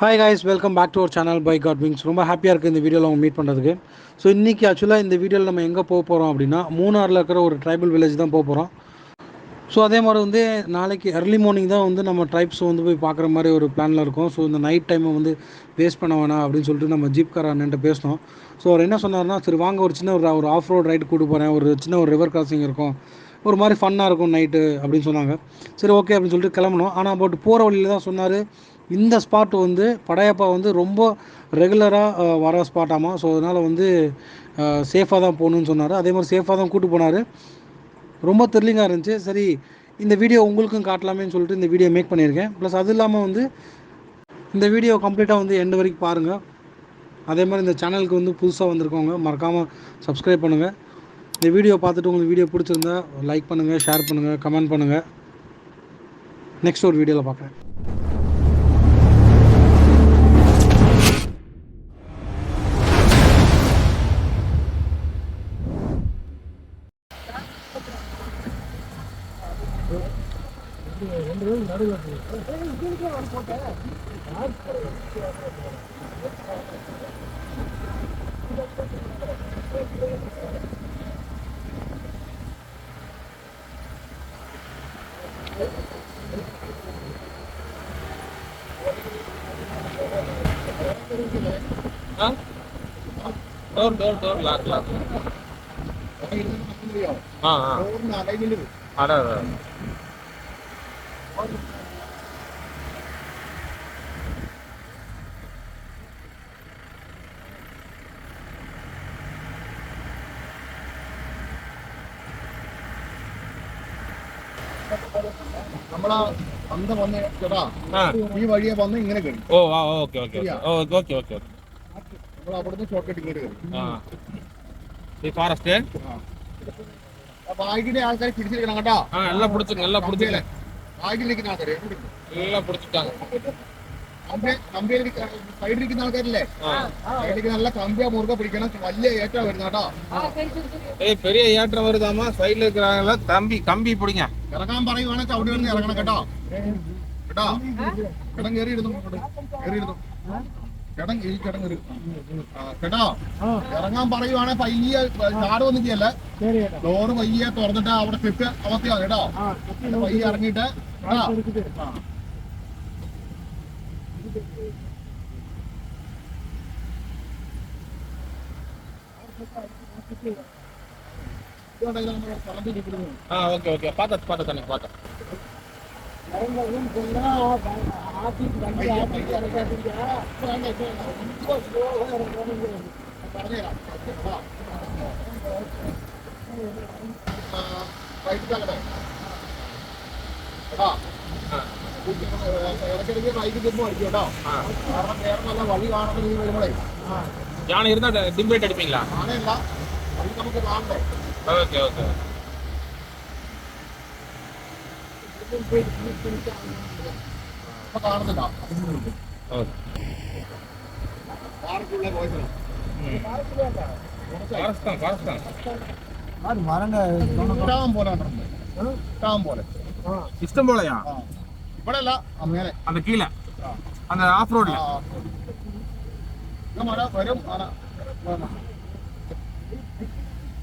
Hi guys welcome back to our channel by God wings ரொம்ப ஹாப்பியாக இருக்குது இந்த வீடியோவில் அவங்க மீட் பண்ணுறதுக்கு ஸோ இன்றைக்கி ஆக்சுவலாக இந்த வீடியோவில் நம்ம எங்கே போக போகிறோம் அப்படின்னா மூணாரில் இருக்கிற ஒரு ட்ரைபல் வில்லேஜ் தான் போக போகிறோம் ஸோ அதே மாதிரி வந்து நாளைக்கு அர்லி மார்னிங் தான் வந்து நம்ம ட்ரைப்ஸ் வந்து போய் பார்க்குற மாதிரி ஒரு பிளானில் இருக்கும். ஸோ இந்த நைட் டைமை வந்து வேஸ்ட் பண்ண வேணாம் அப்படின்னு சொல்லிட்டு நம்ம ஜீப் கார் அண்ணன்ட்ட பேசினோம். ஸோ அவர் என்ன சொன்னார்னா சரி வாங்க ஒரு சின்ன ஒரு ஒரு ஆஃப் ரோட் ரைடு கூட்டு போகிறேன் ஒரு சின்ன ஒரு ரிவர் கிராசிங் இருக்கும். ஒரு மாதிரி ஃபன்னாக இருக்கும் நைட்டு அப்படின்னு சொன்னாங்க. சரி ஓகே அப்படின்னு சொல்லிட்டு கிளம்பணும் ஆனால் பட் போகிற வழியில் தான் சொன்னார் இந்த ஸ்பாட் வந்து படையப்பா வந்து ரொம்ப ரெகுலராக வர ஸ்பாட்டாமா ஸோ அதனால் வந்து சேஃபாக தான் போகணுன்னு சொன்னார். அதே மாதிரி சேஃபாக தான் கூட்டு போனார். ரொம்ப த்ரில்லிங்காக இருந்துச்சு. சரி இந்த வீடியோ உங்களுக்கும் காட்டலாமேன்னு சொல்லிட்டு இந்த வீடியோ மேக் பண்ணியிருக்கேன். ப்ளஸ் அது இல்லாமல் வந்து இந்த வீடியோ கம்ப்ளீட்டாக வந்து எண்டு வரைக்கும் பாருங்கள் அதே மாதிரி இந்த சேனலுக்கு வந்து புதுசாக வந்திருக்கவங்க மறக்காமல் சப்ஸ்கிரைப் பண்ணுங்கள் இந்த வீடியோ பார்த்துட்டு உங்களுக்கு வீடியோ பிடிச்சிருந்தா லைக் பண்ணுங்கள் ஷேர் பண்ணுங்கள் கமெண்ட் பண்ணுங்கள் நெக்ஸ்ட் ஒரு வீடியோவில் பார்க்குறேன். Door door door lock lock ஆ ஆ அட. നമ്മളാ അന്ത വന്ന് ചേട്ടാ ഈ വഴിയെ വന്ന് ഇങ്ങനെ കയറി ഓ ആ ഓക്കെ ഓക്കെ ഓക്കെ. ഓ ഓക്കെ ഓക്കെ ഓക്കെ. നമ്മൾ അവിടുന്ന് ഷോർട്ട് കട്ട് ഇങ്ങനെ കയറി ആ. ഈ ഫോറസ്റ്റ് ആൾക്കാർ പിടിച്ചിരിക്കണം കേട്ടോ. എല്ലാം പിടിച്ചു എല്ലാം പിടിച്ചില്ലേ ബാഗിൽ നിൽക്കുന്ന ആൾക്കാർ എല്ലാം പിടിച്ചിട്ടാണ് കമ്പിയിൽ സൈഡിൽ ഇരിക്കുന്ന ആൾക്കാരില്ലേ ആ സൈഡിൽ നല്ല കമ്പിയാ മുറുകെ പിടിക്കണം വലിയ ഏറ്റവും വരുന്ന കേട്ടോ ஏய் பெரிய ஏற்றம் வருதாமா சைடுல இருக்கிறாங்கள தம்பி கம்பி பிடிங்க ഇറങ്ങാൻ പറയുവാണെങ്കിൽ അവിടെ നിന്ന് ഇറങ്ങണം കേട്ടോ കേട്ടോ കിടം കയറി ഇരുന്നു കയറി ഇരുന്നു കിടം ഈ കിടം കയറി ആ, കേട്ടോ ഇറങ്ങാൻ പറയുവാണെങ്കിൽ പയ്യെ ചാടുമൊന്നും ചെയ്യല്ല ഡോറ് പയ്യെ തുറന്നിട്ട് അവിടെ ക്ലിപ്പ് അമർത്തിയാ കേട്ടോ എന്നിട്ട് പയ്യെ ഇറങ്ങിയിട്ട് കേട്ടോ ആ. ഇതുകൊണ്ടാ ഇത് നമ്മുടെ പറമ്പിൽ നിൽക്കുന്നത്. ஆ ஓகே ஓகே பார்த்தா பார்த்தா தண்ணி பார்த்தா ഇടയ്ക്കിടയ്ക്ക് റൈറ്റ് തിരിഞ്ഞ് അടിക്കും കേട്ടോ ആ കാരണം വേറെ നല്ല വഴി കാണുന്ന രീതി വരുമ്പോഴേ யானை இருந்தா டிம்பேட் அடிப்பீங்களா ആനയല്ല വഴി നമുക്ക് കാണണ്ടേ ஓகே ஓகே ഇപ്പൊ കാണുന്നില്ല ஓகே போலயா ആ ഇവിടെ അല്ല ആ മേലെ அந்த கீழே ആ அந்த ஆஃப் ரோட்ல ആ. ഇത് മഴ വരും ആന വരണം.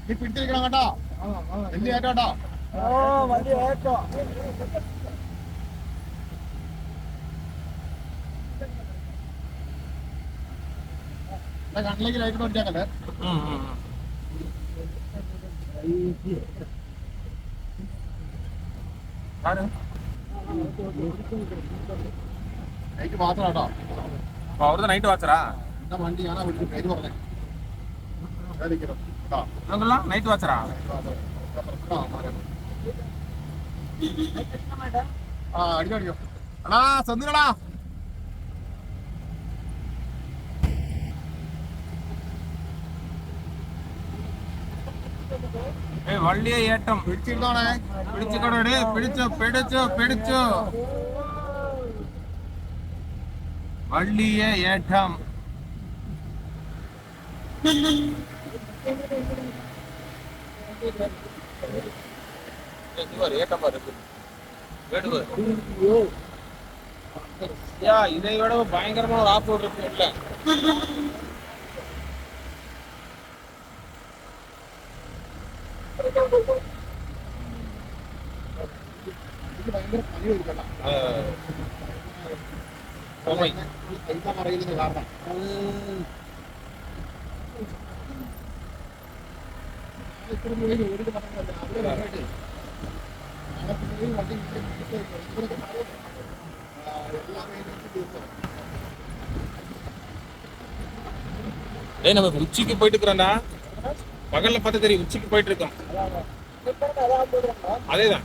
നീ പിടിച്ചിരിക്കണം കേട്ടോ വലിയ ഏറ്റാട്ടോ എന്റെ കണ്ണിലേക്ക് ലൈറ്റ് നോക്കിയാക്കല്ലേ ம் ம் ம். யாரு ലൈറ്റ് മാത്രം കേട്ടോ அப்போ அவர் தான் நைட்டு வாட்சரா എന്റെ വണ്ടി ഞാനാ വിളിച്ചു പേര് പറഞ്ഞേ ഞാൻ നിൽക്കണം കേട്ടോ இவங்கெல்லாம் ആ അടിക്കോ അടിക്കോ അടാ ചന്ദ്രടാ വള്ളിയെ ഏട്ടം പിടിച്ചിരുന്നോണേ പിടിച്ചിക്കോടേ പിടിച്ചു പിടിച്ചു പിടിച്ചു വള്ളിയെ ഏട്ടം Thank you. இவர் ஏக்கமா இருக்கு. இதை விட பயங்கரமான ஒரு ஆப் இருக்கு இல்ல காரணம் திரும்ப ஒரு டேய் நம்ம உச்சிக்கு போயிட்டு இருக்கிறோம்டா பகல்ல பார்த்தா தெரியும் உச்சிக்கு போயிட்டு இருக்கோம் அதேதான்.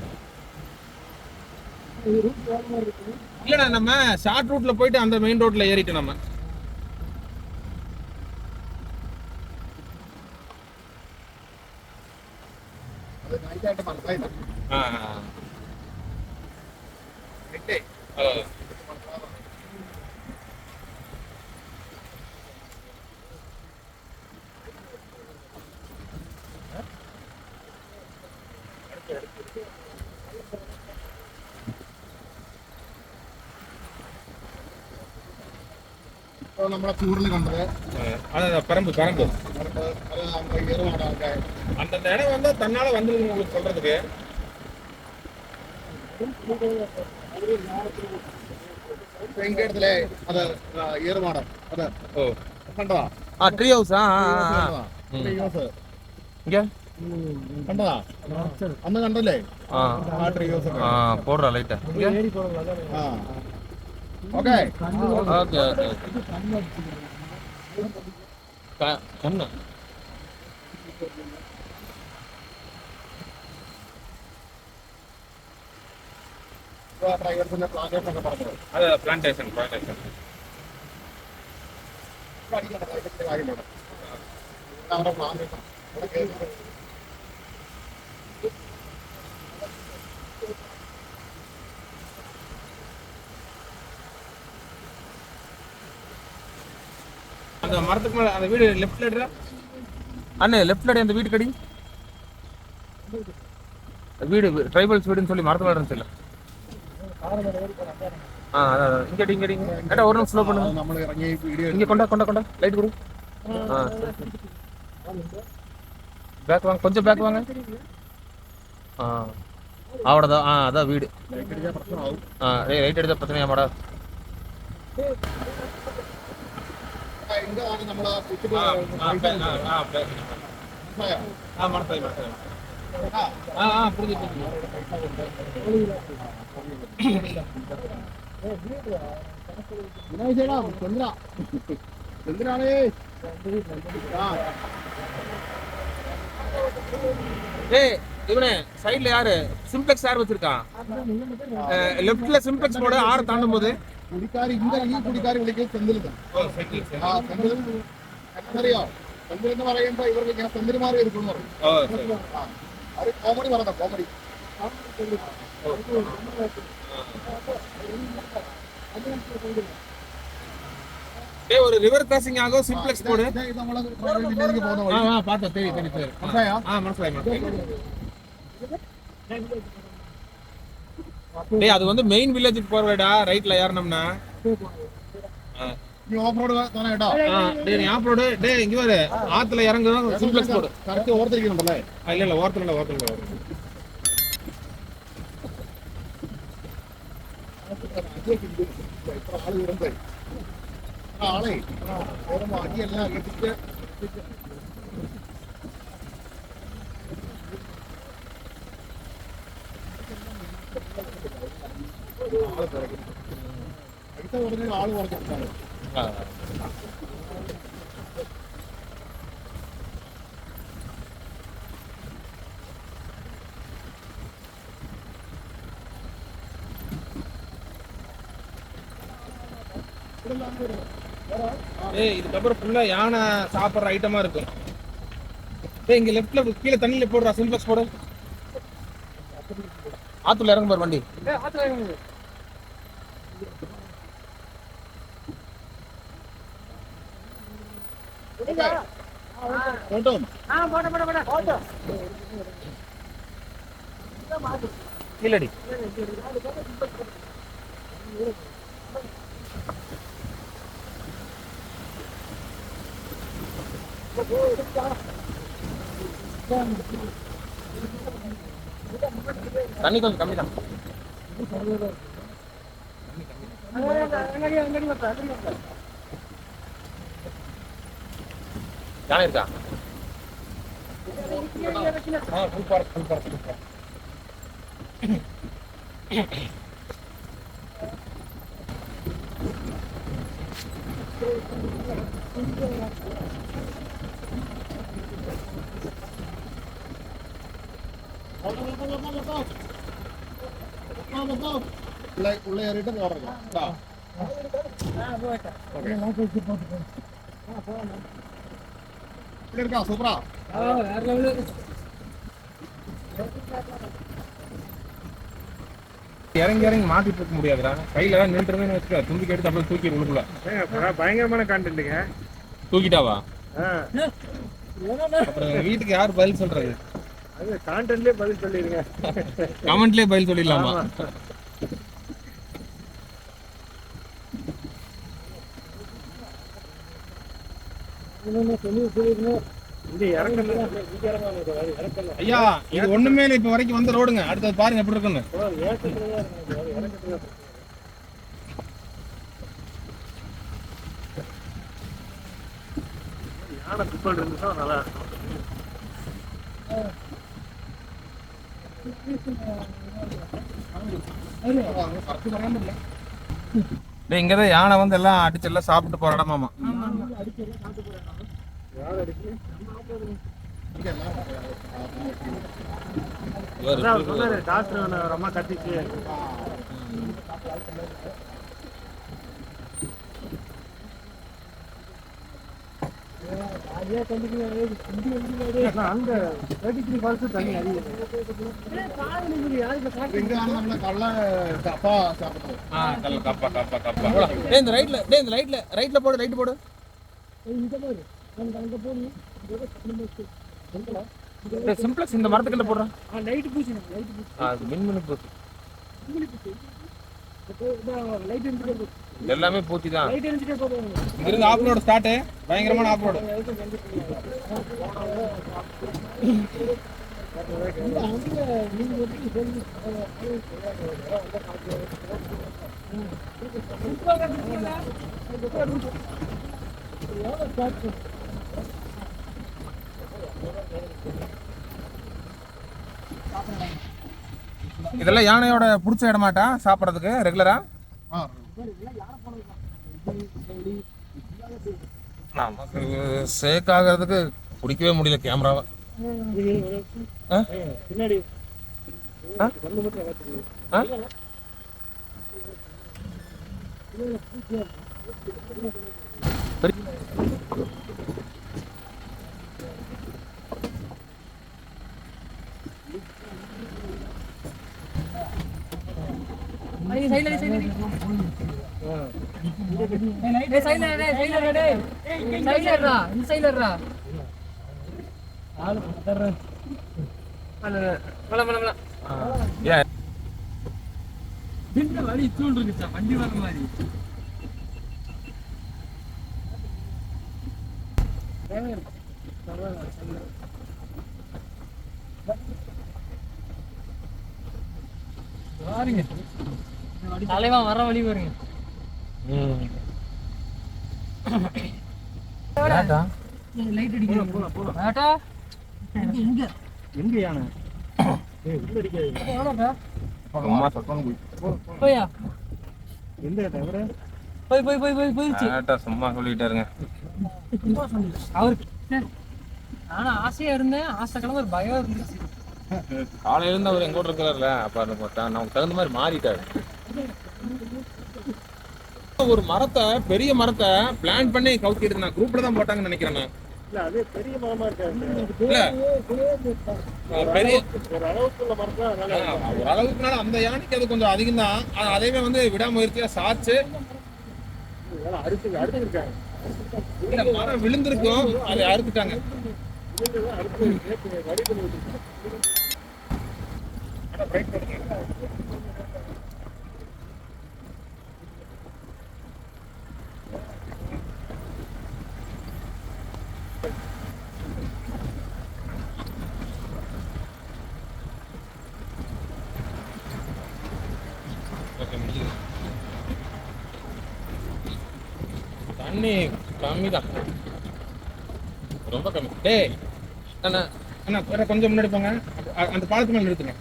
இல்லடா நம்ம ஷார்ட் ரூட்ல போயிட்டு அந்த மெயின் ரோட்ல ஏறிட்டு நம்ம. ஆ. നമ്മളെ ചൂടിൽ കണ്ടത് அதான் பரம்பு பரம்பு നമുക്ക് അത് നമ്മുടെ ഏറുമാടൊക്കെ அந்தந்த இடம் வந்து தன்னால வந்துருங்க உங்களுக்கு சொல்றதுக்கு വെങ്കടത്തിലെ അത് ഏറുമാടം അത് ஓ കണ്ടതാ ஆ ட்ரீ ஹவுஸ் ஆ കണ്ടതാ? Tree house. இங்க കണ്ടതാ? അന്ന് കണ്ടല്ലേ? ആ. ട്രീസ് ആ പോടാ ലൈറ്റ് ആ. ഓക്കെ. ഓക്കെ ഓക്കെ കണ്ണ്. അതെ പ്ലാന്റേഷൻ പ്ലാന്റേഷൻ അവിടെ പ്ലാന്റേഷൻ அந்த மரத்துக்கு மேலே அந்த வீடு லெஃப்ட் லைட்ல அண்ணே லெஃப்ட் லைட் அந்த வீடு கடி வீடு ட்ரைபல்ஸ் வீடுன்னு சொல்லி மரத்து மேலே இருந்துச்சு ஆ அதான் இங்க இங்கே இங்க ஏடா ஒரு நிமிஷம் ஸ்லோ பண்ணுங்க. நம்ம இறங்கி இங்க கொண்டா கொண்டா கொண்டா. லைட் கொடு. ஆ பேக் வாங்க. கொஞ்சம் பேக் வாங்க. ஆ அவடதான் ஆ அதான் வீடு. ஆ ரைட் அடிச்சா பிரச்சனையாமாடா ഇതാണ് നമ്മൾ ആ മനസ്സിലായി മനസ്സിലായി ആ ആ പുറത്ത് വിനായ് ചേടാ ചന്ദ്ര. ചന്ദ്രാണേ. ഏ இவனே சைடுல யாரு சிம்ப்ளெக்ஸ் யார் வச்சிருக்கான் லெஃப்ட்ல சிம்ப்ளெக்ஸ் போட ஆறு தாண்டும் போது കുടിക്കാർ ഇങ്ങനെ ഈ കുടിക്കാർ വിളിക്കുന്നത് സെന്തിലിന് ആ സെന്തിൽ എന്നറിയോ സെന്തിൽ എന്ന് പറയുമ്പോ ഇവർക്ക് ഇങ്ങനെ സെന്തിൽമാർ ഇരിക്കുന്നു പറയും ആ, അത് കോമഡി പറഞ്ഞ കോമഡി டேய் ஒரு ரிவர் கிராசிங் ஆகும் சிம்ப்ளெக்ஸ் போடு ഇത് നമ്മള് പ്രൈവറ്റ് വില്ലേജിലേക്ക് പോകുന്ന ஆ വഴി ஆ பார்த்தேன் தெரியும் தெரியும் தெரியும் മനസ്സിലായോ ஆ மனசிலாய் மனசிலாய் டேய் அது வந்து மெயின் வில்லேஜுக்கு போறடா ரைட்ல ஏறணும்னா. நீ ஆஃப் ரோடு தானேடா டேய் நீ ஆஃப் ரோடு டேய் இங்க வர ஆத்துல இறங்குறோம் சிம்ப்ளக்ஸ் போடு. கரெக்ட் ஓரத்துல இருக்கணும்ல இல்ல இல்ல ஓரத்துல இல்ல ஓரத்துல இல்ல ஆளை. ஆளை ஓரமா அடி எல்லாம் கட்டிட்டு. അടിയെല്ലാം അടിച്ചിട്ട് ആള് കുറയ്ക്കും. പൈസ കുറഞ്ഞ ആള് കുറച്ചിട്ടാണ് ஆ. ஏய் இதுக்கப்புறம் ஃபுல்லா யானை சாப்பிடுற ஐட்டமா இருக்கும் ஏய் இங்க லெஃப்ட்ல கீழே தண்ணியில போடுறா சிம்ப்ளெக்ஸ் போடு ஆத்துல இறங்க பாரு வண்டி കേട്ടോ இல்லடி. தண்ணி கொஞ்சம் கம்மி தான் யானை இருக்கா ஆ சூப்பர் சூப்பர் சூப்பர் உள்ள உள்ள ஏறிட்டு போடுறோம் கேட்டா இப்படி இருக்கா சூப்பரா இறங்கி இறங்கி மாட்டிட்டு இருக்க முடியாதுடா கையில நின்றுருந்தேன்னு வச்சுக்க தும்பி கேட்டு அப்படியே தூக்கி உள்ளுக்குள்ள பயங்கரமான கான்டென்ட்டுங்க தூக்கிட்டாவா அப்புறம் வீட்டுக்கு யார் பதில் சொல்றது அது கான்டென்ட்லயே பதில் சொல்லிடுங்க கமெண்ட்லயே பதில் சொல்லிடலாமா இங்க இறங்கல இங்க இறங்காம இறக்கல ஐயா இது ஒண்ணுமே இல்லை இப்ப வரைக்கும் வந்து ரோடுங்க. அடுத்தது பாருங்க எப்படி இருக்குன்னு. யானை இருந்துச்சா நல்லா இருக்கும் இங்கதான் யானை வந்து எல்லாம் அடிச்சு எல்லாம் சாப்பிட்டு போற டாக்டர் ரொம்ப கத்திச்சு அங்க தேர்ட்டி த்ரீ ஃபால்ஸ் தண்ணி அதிகம். இந்த ரைட்ல டேய் இந்த ரைட்ல ரைட்ல போடு ரைட் போடு. டேய் சிம்பிளக்ஸ் இந்த மரத்துக்கிட்ட போடுறேன் லைட் பூசி லைட் பூசி ஆ அது மின் மினு போச்சு. லைட் எரிஞ்சுட்டே எல்லாமே பூச்சி தான். இங்கிருந்து ஆஃப் ரோடு ஸ்டார்ட் பயங்கரமான ஆஃப் ரோடு இதெல்லாம் யானையோட பிடிச்ச இடமாட்டா? சாப்பிட்றதுக்கு? ரெகுலரா நமக்கு சேக் ஆகிறதுக்கு பிடிக்கவே முடியல கேமராவை ஆ? பின்னாடி ஆ? கண்ணு மட்டும் வளர்த்துருக்கு ஆ? ஏன்? தலைவன் வர வழி பாருங்க. எங்க யானை ஏய், உள்ள சத்தம் போய். போயா? எந்த போய் போய் போய் போய் போயிடுச்சு. சும்மா சொல்லிட்டாருங்க அவருக்கு. சரி. நானும் ஆசையா இருந்தேன். ஆசை கிளம்ப ஒரு பயம் இருந்துச்சு. காலையில இருந்து அவர் எங்க கூட இருக்கிறார்ல. அப்ப நமக்கு தகுந்த மாதிரி மாறிட்டாரு. ஒரு மரத்தை பெரிய மரத்தை பிளான் பண்ணி கவுத்திட்டு நான் குரூப்ல தான் போட்டாங்கன்னு நினைக்கிறேன் நான். இல்ல அது பெரிய மரமா இருக்காது பெரிய ஒரு அளவுக்குனால அந்த யானைக்கு அது கொஞ்சம் அதிகம் தான் அதையுமே வந்து விடாமுயற்சியா சாச்சு அதனால அறுத்து அறுத்து இருக்காங்க இல்ல மரம் விழுந்திருக்கும் அதை அறுத்துட்டாங்க கம்மி தான் ரொம்ப கம்மி. டேய் அண்ணா. அண்ணா வேற கொஞ்சம் முன்னாடி போங்க. அந்த பாலத்து மேல நிறுத்துங்க.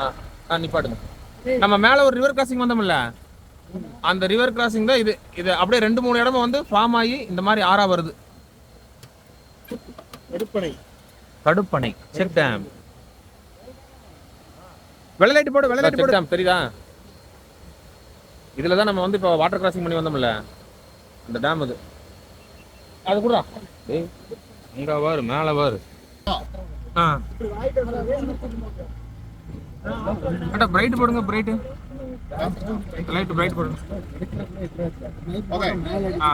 ஆ ஆ நிப்பாட்டுங்க. நம்ம மேல ஒரு ரிவர் கிராசிங் வந்தோம்ல? அந்த ரிவர் கிராசிங் தான் இது. இது அப்படியே ரெண்டு மூணு இடமும் வந்து ஃபார்ம் ஆகி இந்த மாதிரி ஆறா வருது. கடுப்பணை. செக் டேம் வெள்ளை லைட் போடு வெள்ளை லைட் போடு. தெரியுதா? இதுல தான் நம்ம வந்து இப்போ வாட்டர் கிராசிங் பண்ணி வந்தோம்ல? அந்த டேம் அது. அது கூட டேய் அங்க வாரு மேல வாரு. ஆ. அட பிரைட் போடுங்க பிரைட் லைட் பிரைட் போடுங்க. ஓகே ஆ.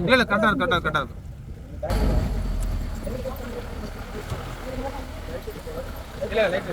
இல்ல இல்ல கரெக்டா இருக்கு கரெக்டா இருக்கு கரெக்டா இருக்கு இல்ல லைட்